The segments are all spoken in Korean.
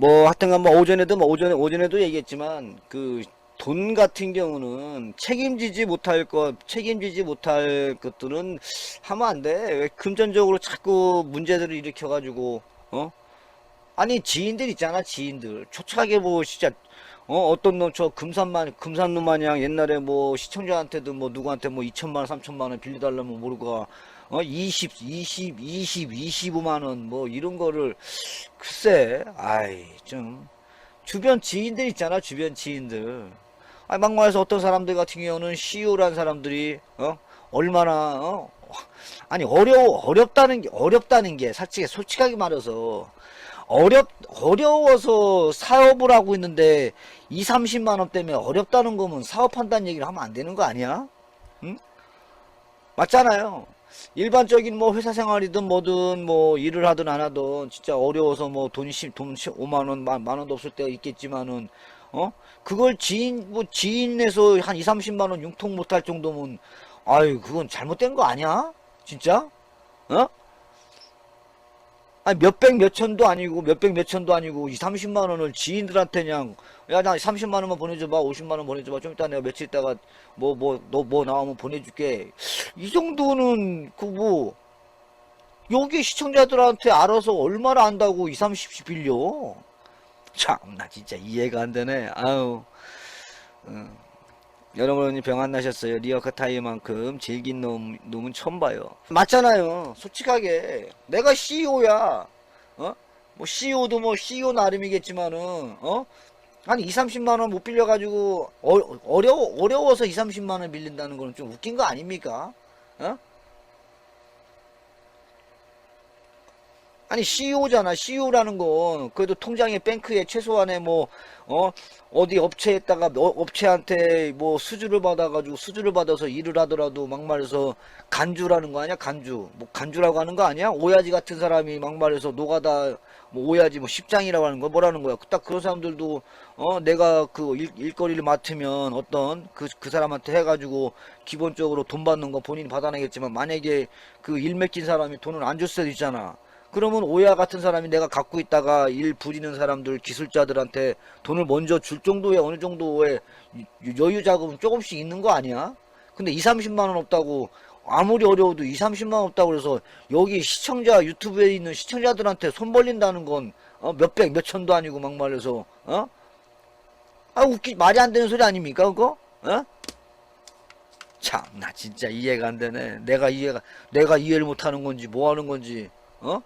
뭐 하여튼간 뭐 오전에도 뭐 오전에 오전에도 얘기했지만 그 돈 같은 경우는 책임지지 못할 것 책임지지 못할 것들은 하면 안 돼. 왜 금전적으로 자꾸 문제들을 일으켜 가지고 어? 아니 지인들 있잖아 지인들 초창하게 뭐 진짜 어 어떤 놈 저 금산만 금산놈 마냥 옛날에 뭐 시청자한테도 뭐 누구한테 뭐 2천만 원 3천만 원 빌려달라면 모르고 어 20, 20, 20, 25만 원 뭐 이런 거를 글쎄 아이 좀 주변 지인들 있잖아 주변 지인들 아 막말해서 어떤 사람들 같은 경우는 CEO란 사람들이 어 얼마나 어 아니 어려워 어렵다는 게 어렵다는 게 솔직히 솔직하게 말해서 어렵 어려워서 사업을 하고 있는데 2, 30만 원 때문에 어렵다는 거면 사업한다는 얘기를 하면 안 되는 거 아니야? 응? 맞잖아요. 일반적인 뭐 회사 생활이든 뭐든 뭐 일을 하든 안 하든 진짜 어려워서 뭐 돈이 십- 돈 5만 원, 만, 만 원도 없을 때가 있겠지만은 어? 그걸 지인 뭐 지인에서 한 2, 30만 원 융통 못할 정도면 아유, 그건 잘못된 거 아니야? 진짜? 어? 아니 몇백 몇천도 아니고 몇백 몇천도 아니고 2, 30만 원을 지인들한테 그냥 야 나 30만 원만 보내줘봐 50만 원 보내줘봐 좀 이따 내가 며칠 있다가 뭐 뭐너뭐 나오면 보내줄게. 이 정도는 그 뭐 여기 시청자들한테 알아서 얼마나 안다고 2, 30씩 빌려? 참나 진짜 이해가 안 되네. 아유. 어. 여러분이 병안 나셨어요 리어카 타이만큼 질긴 놈, 놈은 처음 봐요 맞잖아요 솔직하게 내가 CEO야 어? 뭐 CEO도 뭐 CEO 나름이겠지만은 어? 한 2, 30만 원 못 빌려가지고 어, 어려워 어려워서 2, 30만 원 빌린다는 거는 좀 웃긴 거 아닙니까? 어? 아니 CEO잖아. CEO라는 건 그래도 통장에 뱅크에 최소한의 뭐 어 어디 업체에다가 어, 업체한테 뭐 수주를 받아가지고 수주를 받아서 일을 하더라도 막말해서 간주라는 거 아니야? 간주 뭐 간주라고 하는 거 아니야? 오야지 같은 사람이 막말해서 노가다 뭐 오야지 뭐 십장이라고 하는 거 뭐라는 거야? 딱 그런 사람들도 어 내가 그 일, 일거리를 맡으면 어떤 그그 사람한테 해가지고 기본적으로 돈 받는 거 본인이 받아내겠지만 만약에 그일 맡긴 사람이 돈을 안 줄 수도 있잖아. 그러면 오야 같은 사람이 내가 갖고 있다가 일 부리는 사람들 기술자들한테 돈을 먼저 줄 정도의 어느 정도의 여유 자금은 조금씩 있는 거 아니야? 근데 2, 30만 원 없다고 아무리 어려워도 2, 30만 원 없다고 그래서 여기 시청자 유튜브에 있는 시청자들한테 손 벌린다는 건 어, 몇백 몇천도 아니고 막 말해서 어? 아 웃기 말이 안 되는 소리 아닙니까 그거? 어? 참 나 진짜 이해가 안 되네. 내가 이해가 내가 이해를 못 하는 건지 뭐 하는 건지 어?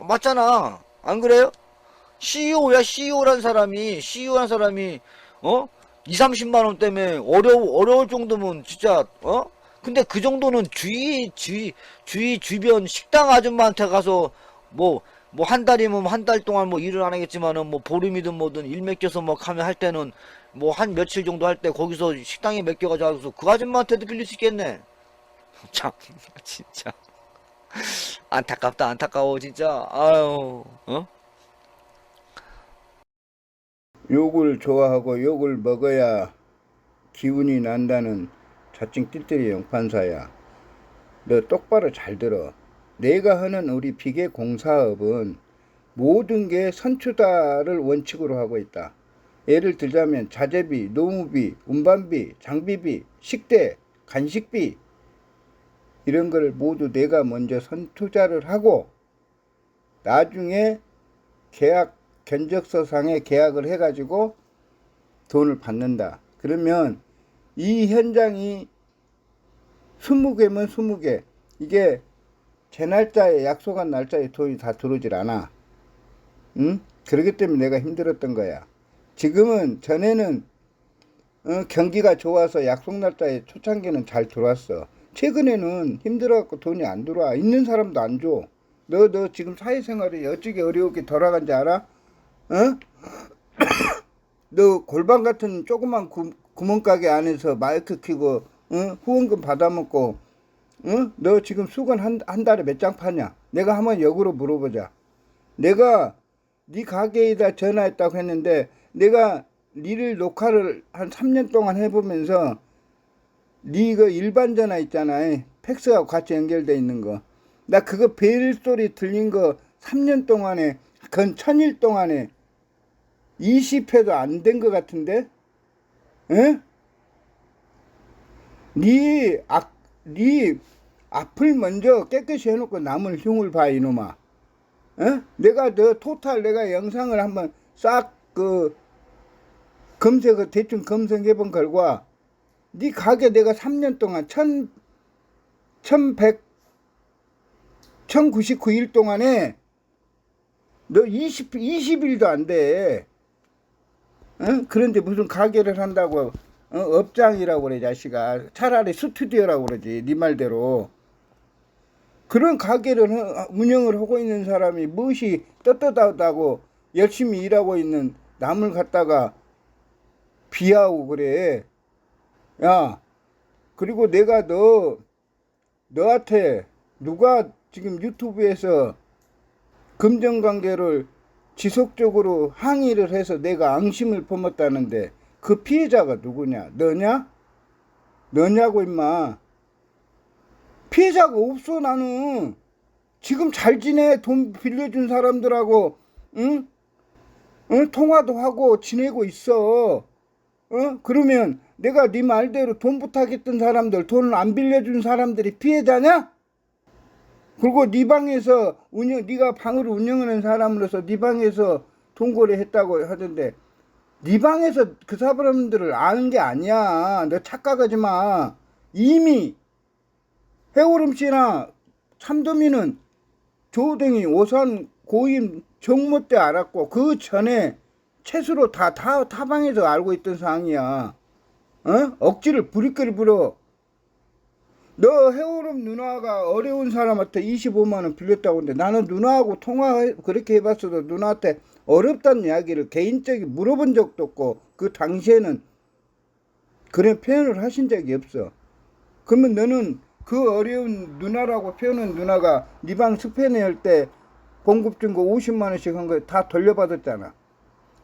맞잖아. 안 그래요? CEO야, CEO란 사람이, CEO란 사람이, 어? 2, 30만 원 때문에 어려워, 어려울 정도면 진짜, 어? 근데 그 정도는 주위, 주위, 주위 주변 식당 아줌마한테 가서 뭐, 뭐 한 달이면 한 달 동안 뭐 일을 안 하겠지만은 뭐 보름이든 뭐든 일 맡겨서 뭐 하면 할 때는 뭐 한 며칠 정도 할 때 거기서 식당에 맡겨가지고 그 아줌마한테도 빌릴 수 있겠네. 참, 진짜. 안타깝다 안타까워 진짜 아유 어? 욕을 좋아하고 욕을 먹어야 기운이 난다는 자칭 띨띨이 영판사야. 너 똑바로 잘 들어. 내가 하는 우리 비계 공사업은 모든 게 선추다를 원칙으로 하고 있다. 예를 들자면 자재비, 노무비, 운반비, 장비비, 식대, 간식비 이런 걸 모두 내가 먼저 선 투자를 하고 나중에 계약 견적서상에 계약을 해가지고 돈을 받는다. 그러면 이 현장이 20개면 20개. 이게 제 날짜에 약속한 날짜에 돈이 다 들어오질 않아. 응? 그렇기 때문에 내가 힘들었던 거야. 지금은 전에는 어, 경기가 좋아서 약속 날짜에 초창기는 잘 들어왔어. 최근에는 힘들어갖고 돈이 안 들어와. 있는 사람도 안 줘. 너, 너 지금 사회생활이 어찌게 어려우게 돌아간지 알아? 어? 너 골반 같은 조그만 구, 구멍가게 안에서 마이크 키고 어? 후원금 받아먹고 어? 너 지금 수건 한, 한 달에 몇 장 파냐? 내가 한번 역으로 물어보자. 내가 네 가게에다 전화했다고 했는데 내가 니를 녹화를 한 3년 동안 해보면서 니그 일반 전화 있잖아. 팩스하고 같이 연결돼 있는 거. 나 그거 벨 소리 들린 거 3년 동안에 건 천일 동안에 20회도 안 된 것 같은데? 응? 네, 악, 네 앞을 먼저 깨끗이 해놓고 남을 흉을 봐 이놈아. 어? 내가 너 토탈 내가 영상을 한번 싹 그 검색을 대충 검색해본 결과 네 가게 내가 3년 동안 천, 1100 1099일 동안에 너 20, 20일도 안 돼. 어? 그런데 무슨 가게를 한다고 어? 업장이라고 그래 자식아 차라리 스튜디오라고 그러지 네 말대로 그런 가게를 하- 운영을 하고 있는 사람이 무엇이 떳떳하다고 열심히 일하고 있는 남을 갖다가 비하고 그래 야 그리고 내가 너 너한테 누가 지금 유튜브에서 금전관계를 지속적으로 항의를 해서 내가 앙심을 품었다는데 그 피해자가 누구냐? 너냐? 너냐고 임마. 피해자가 없어 나는. 지금 잘 지내 돈 빌려준 사람들하고 응? 응? 통화도 하고 지내고 있어. 어? 그러면 내가 네 말대로 돈 부탁했던 사람들 돈을 안 빌려준 사람들이 피해자냐? 그리고 네 방에서 운영 네가 방을 운영하는 사람으로서 네 방에서 동거래 했다고 하던데 네 방에서 그 사람들을 아는 게 아니야. 너 착각하지 마. 이미 해오름 씨나 참도미는 조등이 오산 고임 정모 때 알았고 그 전에 채수로 다, 다 타방에서 알고 있던 상황이야. 어? 억지를 부리거리 불어. 너 해오름 누나가 어려운 사람한테 25만 원 빌렸다고 하는데 나는 누나하고 통화 그렇게 해봤어도 누나한테 어렵다는 이야기를 개인적인 물어본 적도 없고 그 당시에는 그런 표현을 하신 적이 없어. 그러면 너는 그 어려운 누나라고 표현한 누나가 네 방 스페네 할때 공급 준거 50만 원씩 한 거 다 돌려받았잖아.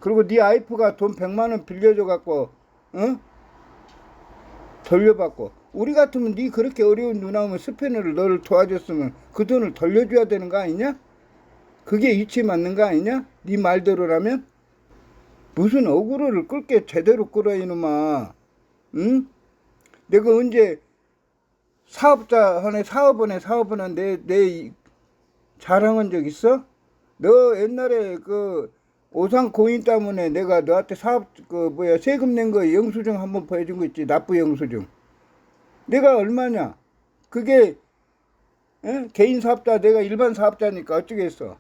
그리고 네 아이프가 돈 100만 원 빌려줘 갖고 어? 돌려받고 우리 같으면 네 그렇게 어려운 누나면 스페너를 너를 도와줬으면 그 돈을 돌려줘야 되는 거 아니냐? 그게 이치 맞는 거 아니냐? 네 말대로라면 무슨 어그로를 끌게 제대로 끌어 이놈아 응? 내가 언제 사업자 하네 사업원에 사업원에 내 내 자랑한 적 있어? 너 옛날에 그 오상 고인 때문에 내가 너한테 사업 그 뭐야 세금 낸 거 영수증 한번 보여준 거 있지? 납부 영수증. 내가 얼마냐? 그게 에? 개인 사업자 내가 일반 사업자니까 어쩌겠어?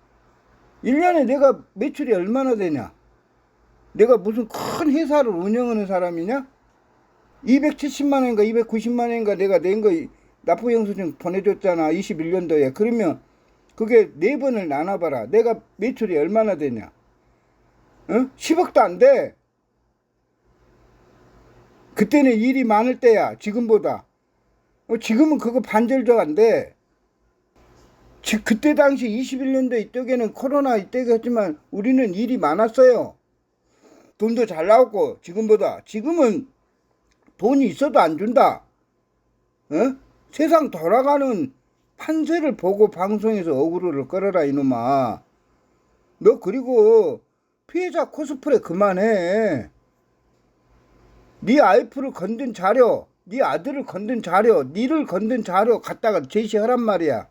1년에 내가 매출이 얼마나 되냐? 내가 무슨 큰 회사를 운영하는 사람이냐? 270만 원인가 290만 원인가 내가 낸 거 납부 영수증 보내줬잖아 21년도에. 그러면 그게 네 번을 나눠봐라. 내가 매출이 얼마나 되냐 어? 10억도 안 돼. 그때는 일이 많을 때야, 지금보다. 어, 지금은 그거. 지, 그때 당시 21년도 이때에는 코로나 이때겠지만 우리는 일이 많았어요. 돈도 잘 나왔고, 지금보다. 지금은 돈이 있어도 안 준다. 어? 세상 돌아가는 판세를 보고 방송에서 어그로를 끌어라, 이놈아. 너 그리고 피해자 코스프레 그만해. 네 아이프를 건든 자료, 네 아들을 건든 자료, 니를 건든 자료 갖다가 제시하란 말이야.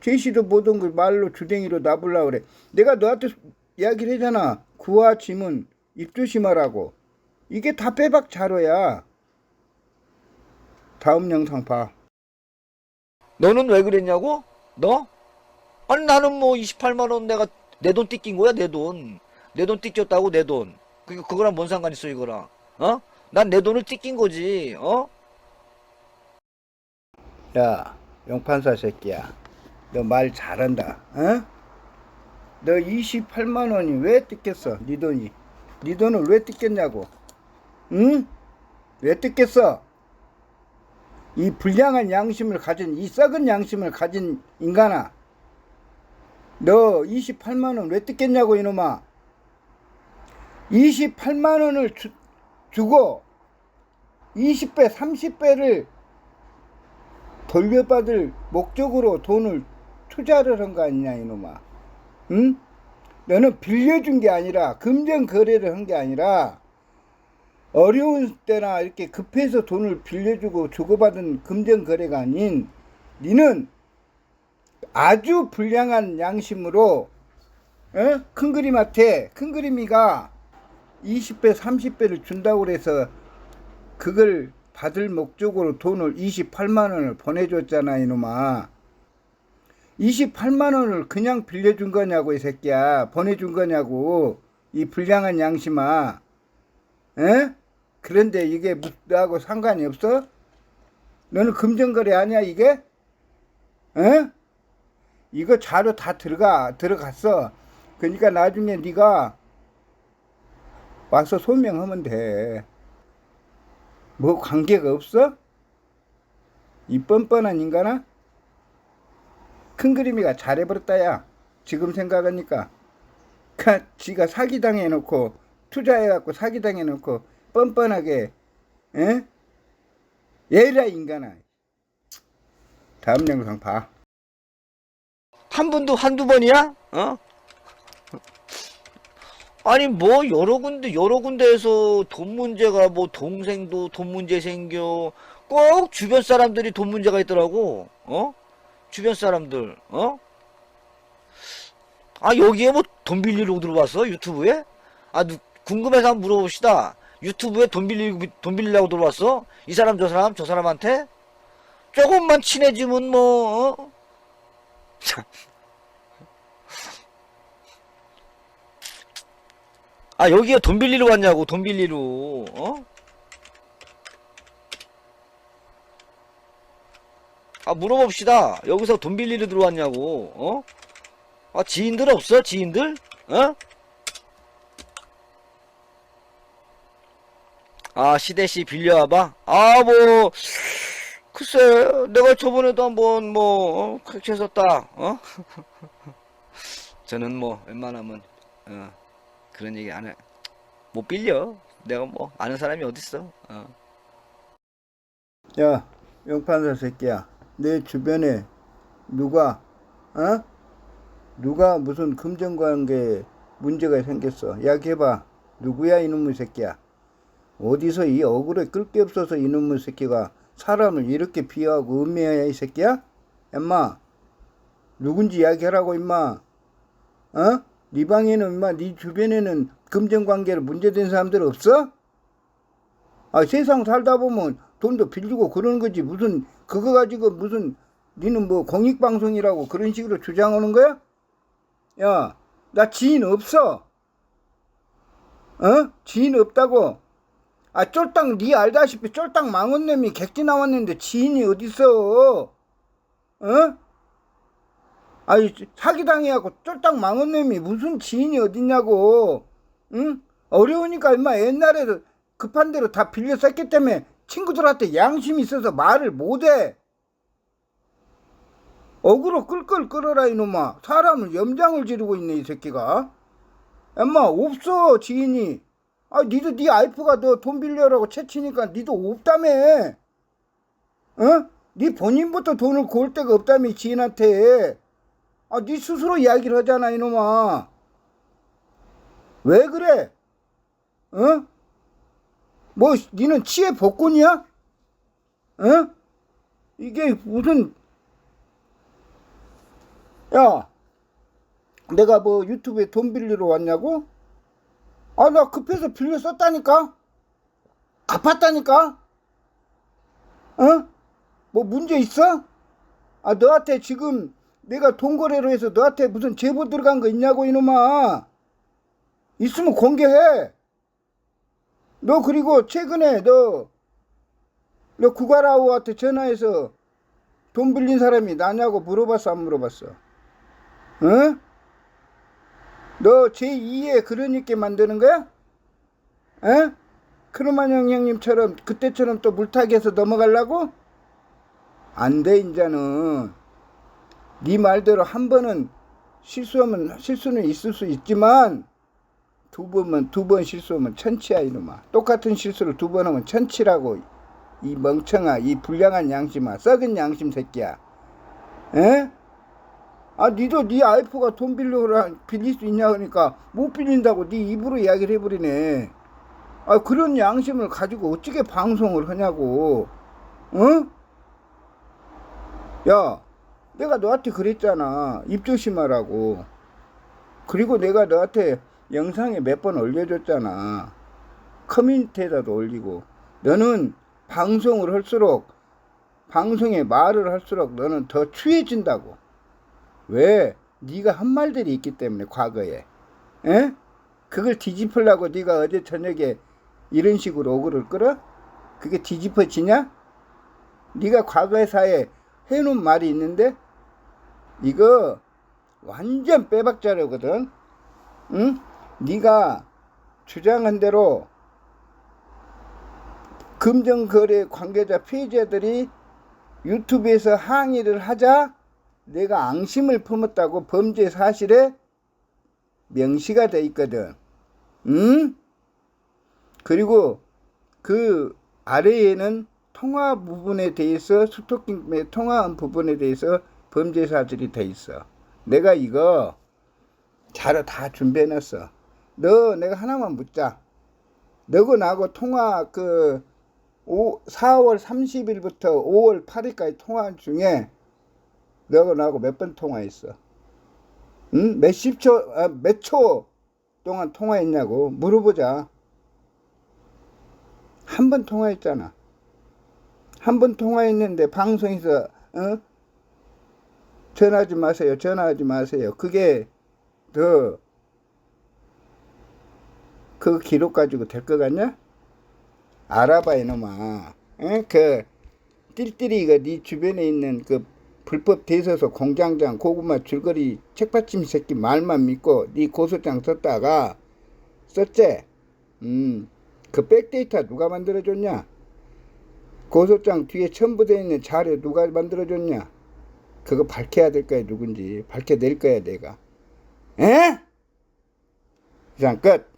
제시도 모든 걸 말로 주댕이로 놔불라 그래. 내가 너한테 이야기를 하잖아. 구와 짐은 입 조심하라고. 이게 다 빼박 자료야. 다음 영상 봐. 너는 왜 그랬냐고? 너? 아니 나는 뭐 28만 원 내가 내돈 뜯긴 거야 내 돈. 내돈 뜯겼다고 내 돈. 그 그거랑 뭔 상관 있어 이거랑? 어? 난 내 돈을 뜯긴 거지. 어? 야, 용판사 새끼야. 너 말 잘한다. 어? 너 28만 원이 왜 뜯겼어? 네 돈이. 네 돈을 왜 뜯겼냐고. 응? 왜 뜯겼어? 이 불량한 양심을 가진 이 썩은 양심을 가진 인간아. 너 28만 원 왜 뜯겼냐고 이놈아. 28만 원을 주, 주고 20배, 30배를 돌려받을 목적으로 돈을 투자를 한 거 아니냐 이놈아 응? 너는 빌려준 게 아니라 금전 거래를 한 게 아니라 어려운 때나 이렇게 급해서 돈을 빌려주고 주고받은 금전 거래가 아닌 니는 아주 불량한 양심으로 어? 큰 그림한테 큰 그림이가 20배 30배를 준다고 그래서 그걸 받을 목적으로 돈을 28만 원을 보내줬잖아 이놈아 28만 원을 그냥 빌려준 거냐고 이 새끼야 보내준 거냐고 이 불량한 양심아 에? 그런데 이게 무- 너하고 상관이 없어? 너는 금전거래 아니야 이게? 에? 이거 자료 다 들어가 들어갔어 그러니까 나중에 네가 와서 소명하면 돼. 뭐 관계가 없어? 이 뻔뻔한 인간아? 큰 그림이가 잘해버렸다 야 지금 생각하니까 카 지가 사기당해놓고 투자해갖고 사기당해놓고 뻔뻔하게 에? 얘라 인간아 다음 영상 봐 한 번도 한두 번이야? 어? 아니 뭐 여러 군데 여러 군데에서 돈 문제가 뭐 동생도 돈 문제 생겨. 꼭 주변 사람들이 돈 문제가 있더라고. 어? 주변 사람들 어? 아 여기에 뭐 돈 빌리러 들어왔어 유튜브에? 아 누- 궁금해서 한번 물어봅시다. 유튜브에 돈 빌리고 돈 빌리려고 들어왔어? 이 사람 저 사람 저 사람한테? 조금만 친해지면 뭐 어? 참. 아 여기에 돈 빌리러 왔냐고 돈 빌리러 어? 아 물어봅시다 여기서 돈 빌리러 들어왔냐고 어? 아 지인들 없어 지인들? 어? 아 시대씨 빌려와봐 아뭐 글쎄 내가 저번에도 한번 뭐 어, 그렇게 했었다 어? 저는 뭐 웬만하면 어, 그런 얘기 안 해. 못 빌려. 내가 뭐 아는 사람이 어딨어. 어. 야, 용판사 새끼야. 내 주변에 누가, 어? 누가 무슨 금전관계 문제가 생겼어. 이야기해봐. 누구야, 이놈의 새끼야? 어디서 이 억울에 끌게 없어서 이놈의 새끼가 사람을 이렇게 비하하고 음해야, 이 새끼야? 엄마, 누군지 이야기하라고, 임마. 어? 네 방에는, 임마, 네 주변에는 금전관계로 문제된 사람들 없어? 아, 세상 살다 보면 돈도 빌리고 그러는 거지. 무슨, 그거 가지고 무슨, 니는 뭐 공익방송이라고 그런 식으로 주장하는 거야? 야, 나 지인 없어. 어? 지인 없다고. 아, 쫄딱, 니 알다시피 쫄딱 망원 놈이 객지 나왔는데 지인이 어딨어. 어? 아이, 사기당해갖고 쫄딱 망원 놈이 무슨 지인이 어딨냐고. 응? 어려우니까 임마 옛날에 도 급한 대로 다 빌려 썼기 때문에 친구들한테 양심이 있어서 말을 못해. 억으로 끌끌 끌어라 이놈아. 사람을 염장을 지르고 있네 이 새끼가. 엄마 없어 지인이. 아 니도 네 아이프가 너 돈 빌려라고 채치니까 니도 없다며. 어? 네 본인부터 돈을 구할 데가 없다며 지인한테. 아네 스스로 이야기를 하잖아 이놈아. 왜 그래? 어? 뭐 니는 치에 복권이야? 어? 이게 무슨 야 내가 뭐 유튜브에 돈 빌리러 왔냐고? 아 나 급해서 빌려 썼다니까 갚았다니까 어? 뭐 문제 있어? 아 너한테 지금 내가 돈 거래로 해서 너한테 무슨 제보 들어간 거 있냐고 이놈아 있으면 공개해 너 그리고 최근에 너, 너 구가라우한테 전화해서 돈 빌린 사람이 나냐고 물어봤어 안 물어봤어? 어? 너 제2의 그러니까 만드는 거야? 어? 크루만 형님처럼 그때처럼 또 물타기해서 넘어가려고? 안 돼 인자는 네 말대로 한 번은 실수하면 실수는 있을 수 있지만 두 번만 두번 실수하면 천치야 이놈아. 똑같은 실수를 두 번 하면 천치라고. 이 멍청아, 이 불량한 양심아, 썩은 양심 새끼야. 에? 아, 니도 네 아이프가 돈 빌려라 빌릴 수 있냐 그러니까 못 빌린다고 네 입으로 이야기를 해버리네. 아, 그런 양심을 가지고 어떻게 방송을 하냐고. 어? 야, 내가 너한테 그랬잖아. 입 조심하라고. 그리고 내가 너한테 영상에 몇 번 올려줬잖아. 커뮤니티에다도 올리고. 너는 방송을 할수록, 방송에 말을 할수록 너는 더 추해진다고. 왜? 네가 한 말들이 있기 때문에 과거에. 에? 그걸 뒤집으려고 네가 어제 저녁에 이런 식으로 오그를 끌어? 그게 뒤집어지냐? 네가 과거사에 해놓은 말이 있는데 이거 완전 빼박자료거든. 응? 네가 주장한 대로 금전거래 관계자 피해자들이 유튜브에서 항의를 하자 내가 앙심을 품었다고 범죄 사실에 명시가 돼 있거든. 응? 그리고 그 아래에는 통화 부분에 대해서 스토킹의 통화한 부분에 대해서 범죄 사실이 돼 있어. 내가 이거 자료 다 준비해 놨어. 너 내가 하나만 묻자. 너고 나하고 통화 그 5, 4월 30일부터 5월 8일까지 통화 중에 너고 나하고 몇 번 통화했어? 응? 몇 십 초, 아, 몇 초 동안 통화했냐고 물어보자. 한 번 통화했잖아. 한 번 통화했는데 방송에서 어? 전화하지 마세요. 전화하지 마세요. 그게 더 그 기록 가지고 될 것 같냐? 알아봐 이놈아. 응? 그 띨띨이가 네 주변에 있는 그 불법 대서서 공장장 고구마 줄거리 책받침 새끼 말만 믿고 네 고소장 썼다가 썼지? 음. 그 백데이터 누가 만들어줬냐? 고소장 뒤에 첨부되어 있는 자료 누가 만들어줬냐? 그거 밝혀야 될 거야 누군지 밝혀낼 거야 내가 에? 이상 끝